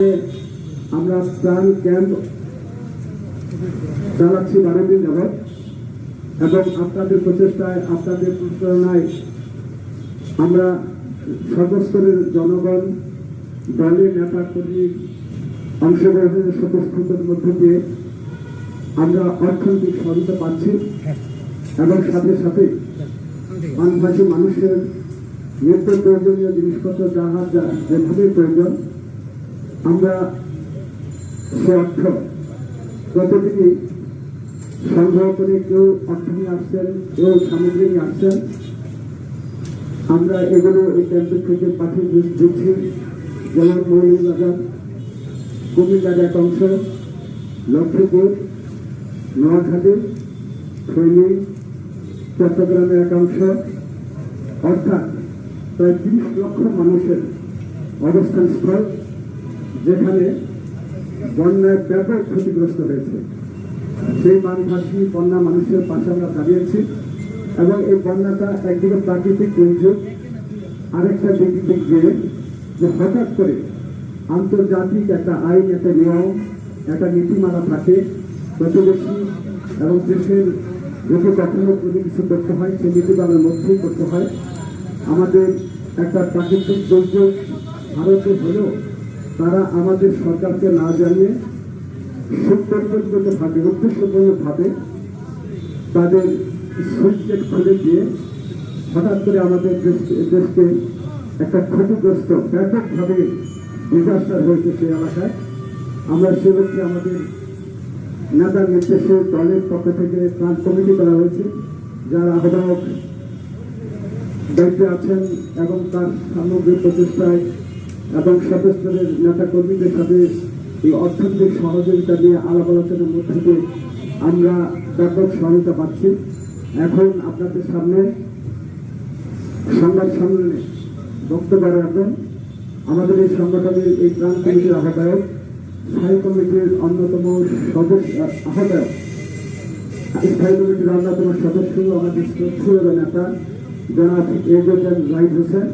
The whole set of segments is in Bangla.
আমরা ত্রাণ ক্যাম্প চালাচ্ছি বারো দিন এবং আপনাদের প্রচেষ্টায়, আপনাদের প্রচারণায় আমরা সর্বস্তরের জনগণ, দলের নেতা, কর্মী, অংশগ্রহণের স্বতঃস্ফূর্তের মধ্য দিয়ে আমরা অর্থনৈতিক সহায়তা পাচ্ছি এবং সাথে সাথে বানভাসী মানুষের নিত্য প্রয়োজনীয় জিনিসপত্র যা যেভাবে প্রয়োজন আমরা সে অর্থ প্রতিদিনই সংগ্রহ করে কেউ অর্থ নিয়ে আসছেন, কেউ সামগ্রী নিয়ে আসছেন, আমরা এগুলো এই ক্যাম্পের থেকে পাঠিয়ে দিচ্ছি। যেমন মৌলভীবাজার কুমিল্লার এক অংশ, লক্ষ্মীপুর, নোয়াখালী, ফেনী, চট্টগ্রামের এক অংশ। অর্থাৎ প্রায় তিরিশ লক্ষ মানুষের অবস্থান স্থল যেখানে বন্যায় ব্যাপক ক্ষতিগ্রস্ত হয়েছে। সেই বানভাসী বন্যা মানুষের পাশে আমরা দাঁড়িয়েছি এবং এই বন্যাটা একদিকে প্রাকৃতিক দুর্যোগ, আরেকটা দিক দিক যে হঠাৎ করে আন্তর্জাতিক একটা আইন, একটা নিয়ম, একটা নীতিমালা থাকে, প্রতিবেশী এবং দেশের যদি কখনো কোনো কিছু করতে হয়, সেই নীতিমালার মধ্যেই করতে হয়। আমাদের একটা প্রাকৃতিক দুর্যোগ ভারতে হলেও তারা আমাদের সরকারকে না জানিয়ে সুপরিকল্পিতভাবে উদ্দেশ্যপূর্ণভাবে তাদের সুইচ গেট খুলে দিয়ে হঠাৎ করে আমাদের দেশ- দেশকে একটা ক্ষতিগ্রস্ত, ব্যাপকভাবে ডিজাস্টার হয়েছে সেই এলাকায়। আমরা সেক্ষেত্রে আমাদের নেতার নির্দেশে দলের পক্ষ থেকে ত্রাণ কমিটি করা হয়েছে, যার আহ্বায়ক দায়িত্বে আছেন এবং তার সামগ্রিক প্রচেষ্টায় এবং সদস্যদের নেতা কর্মীদের সাথে এই অর্থনৈতিক সহযোগিতা নিয়ে আলাপ আলোচনার মধ্যে দিয়ে আমরা ব্যাপক সহায়তা পাচ্ছি। এখন আপনাদের সামনে সংবাদ সম্মেলনে বক্তব্য রাখবেন। আমাদের এই সংগঠনের এই ত্রাণ কমিটির আহ্বায়ক, স্থায়ী কমিটির অন্যতম সদস্য, আহ্বায়ক, স্থায়ী কমিটির অন্যতম সদস্য আমাদের শ্রদ্ধেয় নেতা জনাব এজেন্ট রাইড হোসেন।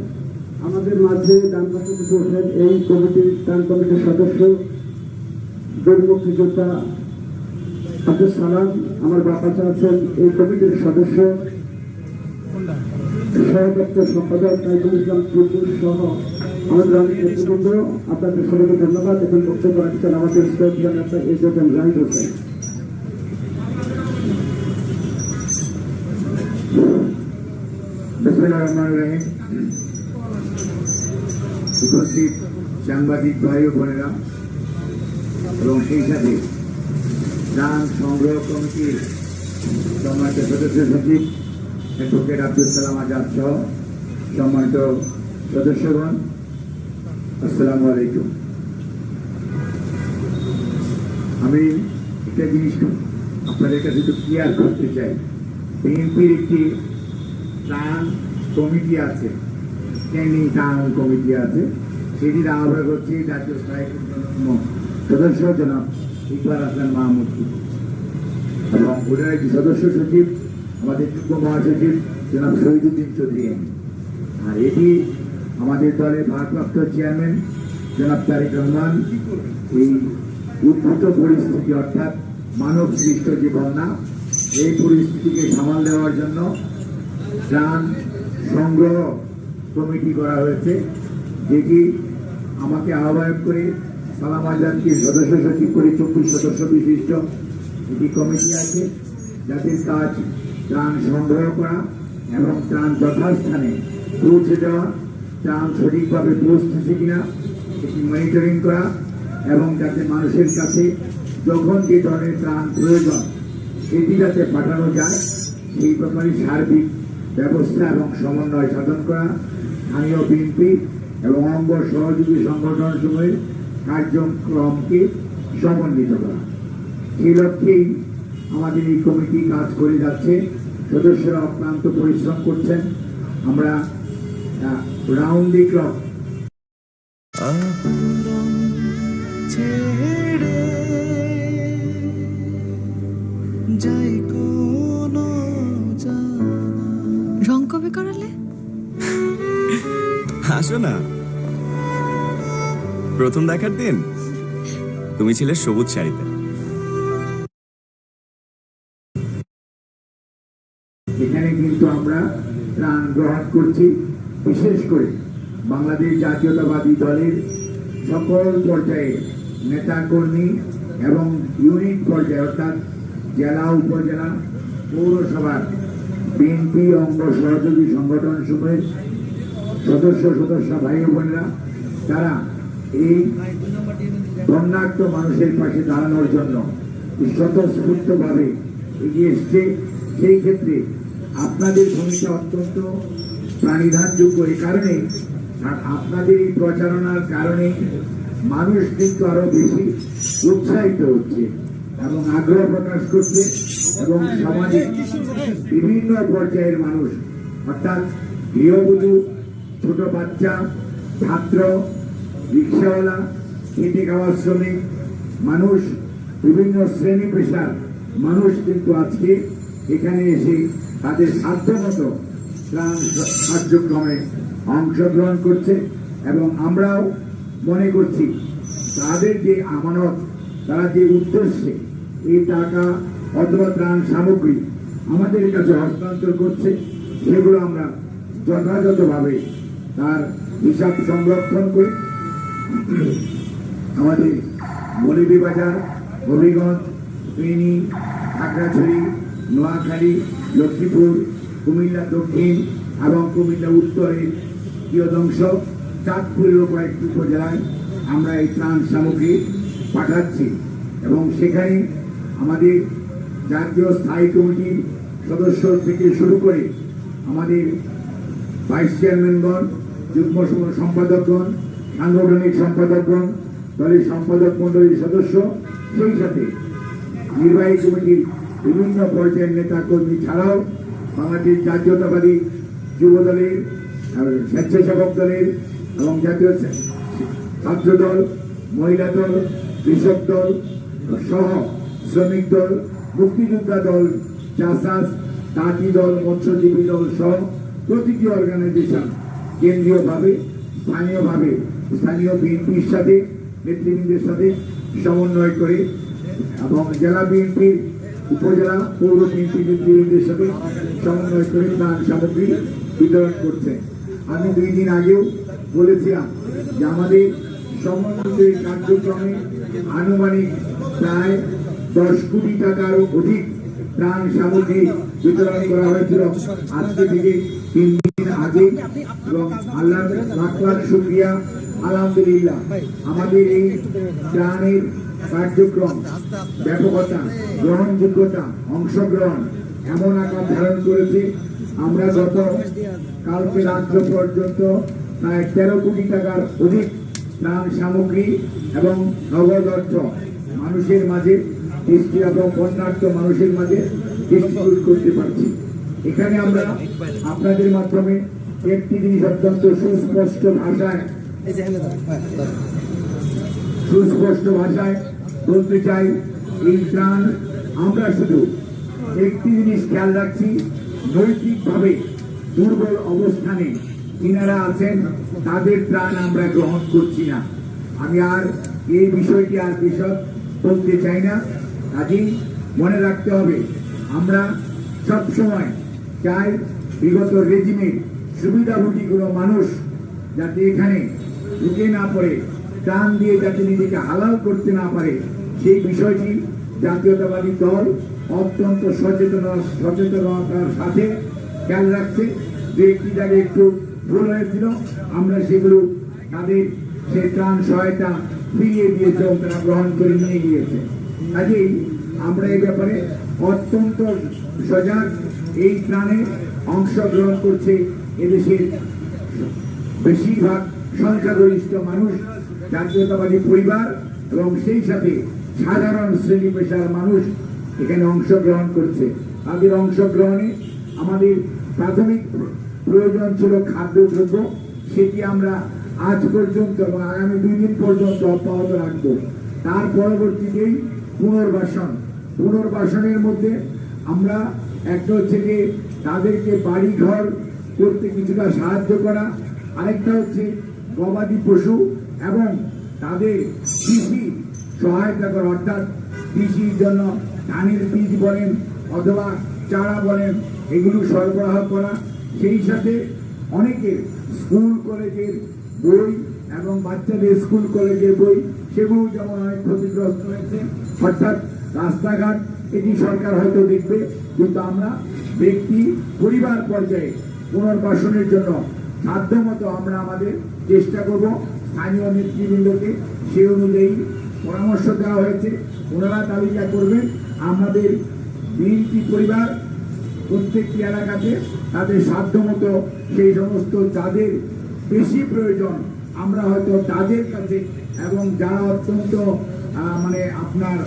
আমাদের মাঝে ডান পাশে বসে ওঠেন এই কমিটির ত্রাণ কমিটির সদস্য বীর মুক্তিযোদ্ধা আব্দুল সালাম। আমার বাপাচা আছেন এই কমিটির সদস্য। সহদপ্তর সম্পাদক তাইজুল ইসলাম টুকুর সহ আমাদের অনেক নেতৃবৃন্দ, আপনাদের সবাইকে ধন্যবাদ এখন বক্তব্য রাখছেন আমাদের নেতা এজেন্ট রাইড হোসেন। বিসমিল্লাহির উপস্থিত সাংবাদিক ভাই বোনেরা, এবং সেই সাথে ত্রাণ সংগ্রহ কমিটির সম্মানিত সদস্য সচিব, অ্যাডভোকেট আব্দুল সালাম আজাদ সহ সম্মানিত সদস্যগণ, আসসালামু আলাইকুম। আমি একটা জিনিস আপনাদের কাছে একটু ক্লিয়ার করতে চাই। বিএনপির একটি ত্রাণ কমিটি আছে। স্ট্যান্ডিং কমিটি আছে। সেটির আহ্বায়ক হচ্ছে জাতীয় স্থায়ী সদস্য জনাব ইকবাল হাসান মাহমুদ। এবং একটি সদস্য সচিব, আমাদের যুগ্ম মহাসচিব জনাব শহীদুদ্দিন চৌধুরী। আর এটি আমাদের দলের ভারপ্রাপ্ত চেয়ারম্যান জনাব তারেক রহমান। এই উদ্ভূত পরিস্থিতি অর্থাৎ মানব সৃষ্ট যে বন্যা এই পরিস্থিতিকে সামাল দেওয়ার জন্য ত্রাণ সংগ্রহ কমিটি করা হয়েছে যেটি আমাকে আহ্বায়ক করে সালাম আজাদকে সদস্য সচিব করে চব্বিশ সদস্য বিশিষ্ট একটি কমিটি আছে যাদের কাজ ত্রাণ সংগ্রহ করা এবং ত্রাণ যথাস্থানে পৌঁছে দেওয়া, ত্রাণ সঠিকভাবে পৌঁছতেছে কিনা এটি মনিটরিং করা এবং যাতে মানুষের কাছে যখন যে ধরনের ত্রাণ প্রয়োজন সেটি যাতে পাঠানো যায়, সেই ব্যাপারে সার্বিক ব্যবস্থা এবং সমন্বয় সাধন করা স্থানীয় বিএনপি এবং অঙ্গ সহযোগী সংগঠন সময়ের কার্যক্রমকে সমন্বিত করা। সেই লক্ষ্যেই আমাদের এই কমিটি কাজ করে যাচ্ছে। সদস্যরা অক্লান্ত পরিশ্রম করছেন। আমরা রাউন্ড দি ক্লক হাসো না। প্রথম দেখার দিন, তুমি ছিলে সবুজ শাড়িতে। এখানে কিন্তু আমরা ত্রাণ গ্রহণ করছি, বিশেষ করে বাংলাদেশ জাতীয়তাবাদী দলের সকল পর্যায়ে নেতাকর্মী এবং ইউনিট পর্যায়ে, অর্থাৎ জেলা, উপজেলা, পৌরসভার বিএনপি অঙ্গ সহযোগী সংগঠন সমূহের সদস্য সদস্য ভাই বোনেরা, তারা এই বন্যার্থ মানুষের পাশে দাঁড়ানোর জন্য স্বতঃস্ফূর্তভাবে এগিয়ে এসছে। সেই ক্ষেত্রে আপনাদের ভূমিকা অত্যন্ত প্রাণিধানযোগ্য এই কারণে, আর আপনাদের এই প্রচারণার কারণে মানুষ কিন্তু আরও বেশি উৎসাহিত হচ্ছে এবং আগ্রহ প্রকাশ করছে এবং সমাজে বিভিন্ন পর্যায়ের মানুষ, অর্থাৎ গৃহবধূ ছোট বাচ্চা, ছাত্র, রিক্সাওয়ালা খেটে খাওয়ার শ্রমিক, মানুষ, বিভিন্ন শ্রেণি পেশার মানুষ কিন্তু আজকে এখানে এসে তাদের সাধ্য মতো ত্রাণ কার্যক্রমে অংশগ্রহণ করছে এবং আমরাও মনে করছি তাদের যে আমানত, তারা যে উদ্দেশ্যে এই টাকা অথবা ত্রাণ সামগ্রী আমাদের কাছে হস্তান্তর করছে, সেগুলো আমরা যথাযথভাবে তার হিসাব সংরক্ষণ করে। আমাদের মলিবি বাজার, হবিগঞ্জ, ফেনী, খাগড়াছড়ি, নোয়াখালী, লক্ষ্মীপুর, কুমিল্লা দক্ষিণ এবং কুমিল্লা উত্তরের কিয়দংশ চাঁদপুরেরও কয়েকটি উপজেলায় আমরা এই ত্রাণ সামগ্রী পাঠাচ্ছি এবং সেখানে আমাদের জাতীয় স্থায়ী কমিটির সদস্য থেকে শুরু করে আমাদের ভাইস চেয়ারম্যানগণ যুগ্ম সম্পাদকগণ, সাংগঠনিক সম্পাদকগণ, দলের সম্পাদক মন্ডলীর সদস্য, সেই সাথে নির্বাহী কমিটির বিভিন্ন পর্যায়ের নেতা কর্মী ছাড়াও বাংলাদেশ জাতীয়তাবাদী যুব দলের স্বেচ্ছাসেবক দলের এবং জাতীয় ছাত্র দল মহিলা দল, কৃষক দল সহ শ্রমিক দল, মুক্তিযোদ্ধা দল, চাষাস, তাঁতি দল, মৎস্যজীবী দল সহ প্রতিটি অর্গানাইজেশন কেন্দ্রীয়ভাবে, স্থানীয়ভাবে, স্থানীয় বিএনপির সাথে, নেতৃবৃন্দের সাথে সমন্বয় করে এবং জেলা বিএনপির উপজেলা, পৌর বিএনপি নেতৃবৃন্দের সাথে সমন্বয় করে ত্রাণ সামগ্রী বিতরণ করছে। আমি দুই দিন আগেও বলেছিলাম যে আমাদের সমন্বিত এই কার্যক্রমে আনুমানিক প্রায় দশ কোটি টাকারও অধিক ত্রাণ সামগ্রী বিতরণ করা হয়েছিল। আজকে থেকে তিন দিন এবং আল্লাহ লাখ লাখ শুক্রিয়া, আলহামদুলিল্লাহ। আমাদের এই ত্রাণের কার্যক্রম, ব্যাপকতা, গ্রহণযোগ্যতা, অংশগ্রহণ এমন আকার ধারণ করেছে। আমরা গত কালকে রাত্র পর্যন্ত প্রায় তেরো কোটি টাকার অধিক ত্রাণ সামগ্রী এবং নগদ অর্থ মানুষের মাঝে দৃষ্টি এবং বন্যার্থ মানুষের মাঝে ডিস্ট্রিবিউট করতে পারছি। এখানে আমরা আপনাদের মাধ্যমে একটি জিনিস অত্যন্ত সুস্পষ্ট ভাষায় সুস্পষ্ট ভাষায় বলতে চাই এই ত্রাণ আমরা শুধু একটি জিনিস খেয়াল রাখছি নৈতিকভাবে দুর্বল অবস্থানে যিনারা আছেন তাদের ত্রাণ আমরা গ্রহণ করছি না। আমি আর এই বিষয়টি আর বিশদ বলতে চাই না। কাজেই মনে রাখতে হবে আমরা সব সময় চাই বিগত রেজিমের সুবিধাভোগী মানুষ যাতে এখানে ঢুকে না পড়ে প্রাণ দিয়ে যাতে নিজেকে হালাল করতে না পারে, সেই বিষয়টি জাতীয়তাবাদী দল অত্যন্ত সচেতন সচেতনতার সাথে খেয়াল রাখছে। যে একটি জায়গায় একটু ভুল হয়েছিল, আমরা সেগুলো তাদের সেই ত্রাণ সহায়তা ফিরিয়ে দিয়েছে তারা গ্রহণ করে নিয়ে গিয়েছে। কাজেই আমরা এই ব্যাপারে অত্যন্ত সজাগ, এই ত্রাণে অংশগ্রহণ করছে এদেশের বেশিরভাগ সংখ্যাগরিষ্ঠ মানুষ জাতীয়তাবাদী পরিবার এবং সেই সাথে সাধারণ শ্রেণি পেশার মানুষ এখানে অংশগ্রহণ করছে। তাদের অংশগ্রহণে আমাদের প্রাথমিক প্রয়োজন ছিল খাদ্যদ্রব্য। সেটি আমরা আজ পর্যন্ত এবং আগামী দুই দিন পর্যন্ত অব্যাহত রাখব। তার পরবর্তীতেই পুনর্বাসন। পুনর্বাসনের মধ্যে আমরা একটা হচ্ছে যে তাদেরকে বাড়ি ঘর করতে কিছুটা সাহায্য করা। আরেকটা হচ্ছে গবাদি পশু এবং তাদের কৃষি সহায়তা করা। অর্থাৎ কৃষির জন্য ধানের বীজ বলেন অথবা চারা বলেন, এগুলো সরবরাহ করা। সেই সাথে অনেকের স্কুল, কলেজের বই এবং বাচ্চাদের স্কুল, কলেজের বই, সেগুলো যেমন অনেক ক্ষতিগ্রস্ত হয়েছে, অর্থাৎ রাস্তাঘাট, এটি সরকার হয়তো দেখবে। কিন্তু আমরা ব্যক্তি, পরিবার পর্যায়ে পুনর্বাসনের জন্য সাধ্যমতো আমরা আমাদের চেষ্টা করব স্থানীয় নেতৃবৃন্দকে সে অনুযায়ী পরামর্শ দেওয়া হয়েছে। ওনারা তালিকা করবেন। আমাদের বিএনপি পরিবার প্রত্যেকটি এলাকাতে তাদের সাধ্যমতো সেই সমস্ত যাদের বেশি প্রয়োজন, আমরা হয়তো তাদের কাছে এবং যারা অত্যন্ত মানে আপনার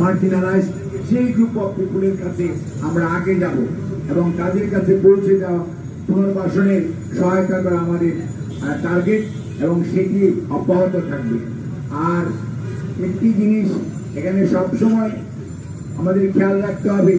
মার্জিনালাইজ সেই গ্রুপ অফ পিপুলের কাছে আমরা আগে যাব। এবং তাদের কাছে পৌঁছে দেওয়া পুনর্বাসনের সহায়তা করা আমাদের টার্গেট এবং সেটি অব্যাহত থাকবে। আর একটি জিনিস এখানে সবসময় আমাদের খেয়াল রাখতে হবে